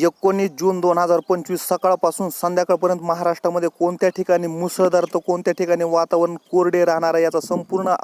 एकोणीस जून दोन हजार पंचवीस सकाळपासून संध्याकाळपर्यंत महाराष्ट्रामध्ये कोणत्या ठिकाणी मुसळधार तर कोणत्या ठिकाणी वातावरण कोरडे राहणार आहे याचा संपूर्ण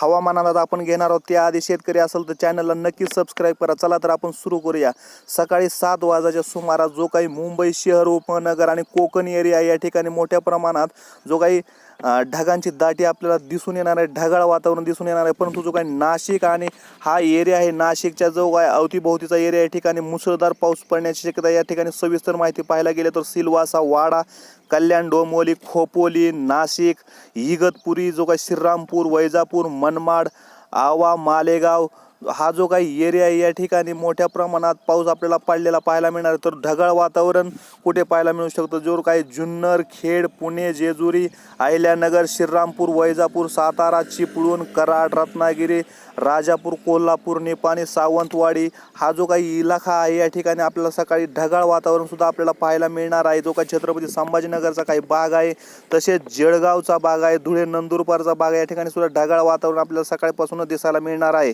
हवामानाला आपण घेणार आहोत. त्याआधी शेतकरी असेल तर चॅनलला नक्कीच सबस्क्राईब करा. चला तर आपण सुरू करूया. सकाळी सात वाजाच्या सुमारास जो काही मुंबई शहर उपनगर आणि कोकण एरिया या ठिकाणी मोठ्या प्रमाणात जो काही ढगांची दाटी आपल्याला दिसून येणार आहे ढगाळ वातावरण दिसून येणार आहे परंतु जो काही नाशिक आणि हा एरिया आहे नाशिकच्या जो काय अवतीभोवतीचा एरिया या ठिकाणी मुसळधार पाऊस पडण्याची शक्यता या ठिकाणी सविस्तर माहिती पाहायला गेली तर सिल्वासा वाडा कल्याण डोंबोली खोपोली नाशिक इगतपुरी जो काय श्रीरामपूर वैजापूर मनमाड आवा मालेगाव हा जो काही एरिया आहे या ठिकाणी मोठ्या प्रमाणात पाऊस आपल्याला पडलेला पाहायला मिळणार आहे. तर ढगाळ वातावरण कुठे पाहायला मिळू शकतं? जो काही जुन्नर खेड पुणे जेजुरी अहिल्यानगर श्रीरामपूर वैजापूर सातारा चिपळूण कराड रत्नागिरी राजापूर कोल्हापूर निपाणी सावंतवाडी हा जो काही इलाका आहे या ठिकाणी आपल्याला सकाळी ढगाळ वातावरणसुद्धा आपल्याला पाहायला मिळणार आहे. जो काही छत्रपती संभाजीनगरचा काही भाग आहे तसेच जळगावचा भाग आहे धुळे नंदुरबारचा भाग आहे या ठिकाणी सुद्धा ढगाळ वातावरण आपल्याला सकाळपासूनच दिसायला मिळणार आहे.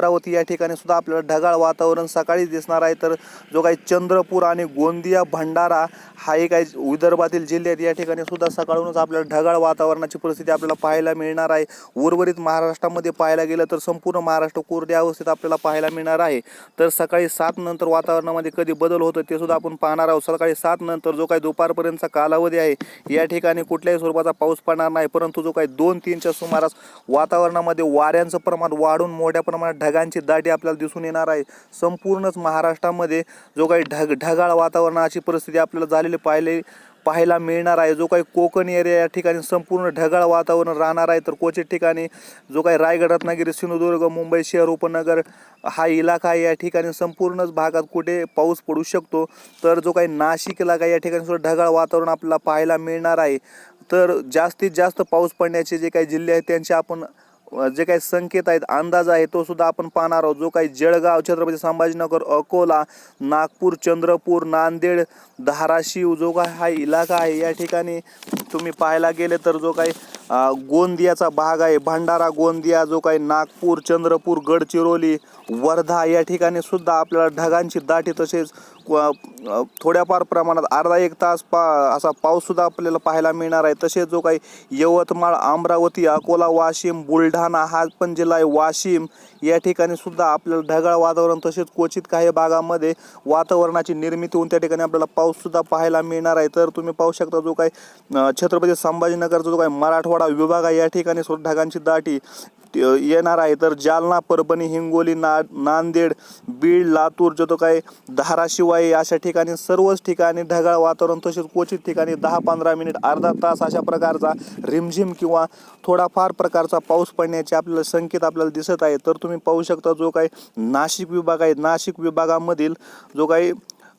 अमरावती या ठिकाणी सुद्धा आपल्याला ढगाळ वातावरण सकाळी दिसणार आहे. तर जो काही चंद्रपूर आणि गोंदिया भंडारा हा एक आहे. विदर्भातील जिल्ह्यात या ठिकाणी सुद्धा सकाळूनच आपल्याला ढगाळ वातावरणाची परिस्थिती आपल्याला पाहायला मिळणार आहे. उर्वरित महाराष्ट्रामध्ये पाहायला गेलं तर संपूर्ण महाराष्ट्र कोरड्या अवस्थेत आपल्याला पाहायला मिळणार आहे. तर सकाळी सात नंतर वातावरणामध्ये कधी बदल होतो ते सुद्धा आपण पाहणार आहोत. सकाळी सात नंतर जो काही दुपारपर्यंतचा कालावधी आहे या ठिकाणी कुठल्याही स्वरूपाचा पाऊस पडणार नाही. परंतु जो काही दोन तीनच्या सुमारास वातावरणामध्ये वाऱ्यांचं प्रमाण वाढून मोठ्या प्रमाणात ढगांची दाटी आपल्याला दिसून येणार आहे. संपूर्णच महाराष्ट्रामध्ये जो काही ढग ढगाळ वातावरणाची परिस्थिती आपल्याला झालेली पाहिले पाहायला मिळणार आहे. जो काही कोकण एरिया या ठिकाणी संपूर्ण ढगाळ वातावरण राहणार आहे. तर क्वचित ठिकाणी जो काही रायगड रत्नागिरी सिंधुदुर्ग मुंबई शहर उपनगर हा इलाका आहे. या ठिकाणी संपूर्णच भागात कुठे पाऊस पडू शकतो? तर जो काही नाशिक इलाका आहे या ठिकाणी सुद्धा ढगाळ वातावरण आपल्याला पाहायला मिळणार आहे. तर जास्तीत जास्त पाऊस पडण्याचे जे काही जिल्हे आहेत त्यांचे आपण जे काही संकेत आहेत अंदाज आहे तो सुद्धा आपण पाहणार आहोत. जो काही जळगाव छत्रपती संभाजीनगर अकोला नागपूर चंद्रपूर नांदेड धाराशिव जो काही हा इलाका आहे या ठिकाणी तुम्ही पाहायला गेले तर जो काही गोंदियाचा भाग आहे भंडारा गोंदिया जो काही नागपूर चंद्रपूर गडचिरोली वर्धा या ठिकाणी सुद्धा आपल्याला ढगांची दाटी तसेच थोड्याफार प्रमाणात अर्धा एक तास पा असा पाऊससुद्धा आपल्याला पाहायला मिळणार आहे. तसेच जो काही यवतमाळ अमरावती अकोला वाशिम बुलढाणा हा पण जिल्हा आहे. वाशिम या ठिकाणी सुद्धा आपल्याला ढगाळ वातावरण तसेच क्वचित काही भागामध्ये वातावरणाची निर्मिती होऊन त्या ठिकाणी आपल्याला पाऊससुद्धा पाहायला मिळणार आहे. तर तुम्ही पाहू शकता जो काही छत्रपती संभाजीनगरचा जो काही मराठवाडा विभाग आहे या ठिकाणी सुद्धा ढगांची दाटी येणार आहे. तर जालना परभणी हिंगोली ना नांदेड बीड लातूर जो तो काही धाराशिवाय आहे अशा ठिकाणी सर्वच ठिकाणी ढगाळ वातावरण तसेच क्वचित ठिकाणी दहा पंधरा मिनिट अर्धा तास अशा प्रकारचा रिमझिम किंवा थोडाफार प्रकारचा पाऊस पडण्याचे आपल्याला संकेत आपल्याला दिसत आहे तर तुम्ही पाहू शकता जो काही नाशिक विभाग आहे. नाशिक विभागामधील जो काही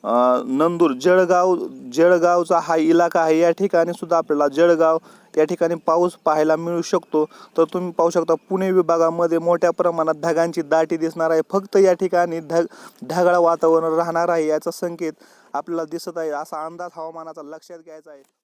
नंदूर जळगाव जळगावचा हा इलाका आहे. या ठिकाणी सुद्धा आपल्याला जळगाव या ठिकाणी पाऊस पाहायला मिळू शकतो. तर तुम्ही पाहू शकता पुणे विभागामध्ये मोठ्या प्रमाणात ढगांची दाटी दिसणार आहे. फक्त या ठिकाणी ढग ढगाळ वातावरण राहणार आहे याचा संकेत आपल्याला दिसत आहे. असा अंदाज हवामानाचा लक्षात घ्यायचा आहे.